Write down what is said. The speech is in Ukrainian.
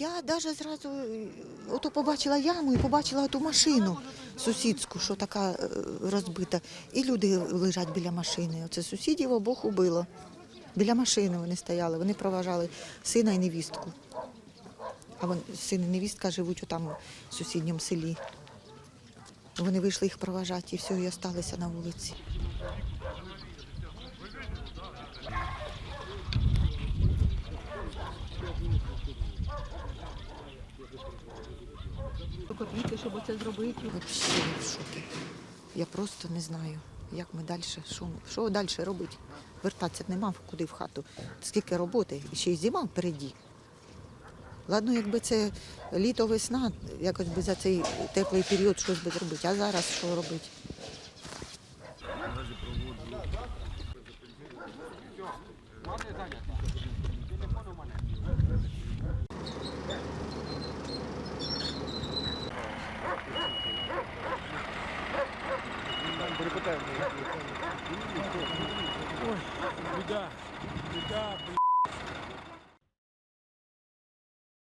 Я навіть зразу е, ото побачила яму і побачила ту машину сусідську, що така е, розбита. І люди лежать біля машини. Оце сусідів обох убило. Біля машини вони стояли, вони проважали сина і невістку. А вон, син і невістка живуть там в сусідньому селі. Вони вийшли їх проважати і все, і осталися на вулиці. Копійки, щоб оце зробити. Взагалі в шокі. Я просто не знаю, як ми далі, що, що далі робити. Вертатися нема куди в хату. Скільки роботи, і ще й зима впереді. Ладно, якби це літо, весна, якось би за цей теплий період щось би зробити. А зараз що робити? Ой, біда, біда, блин.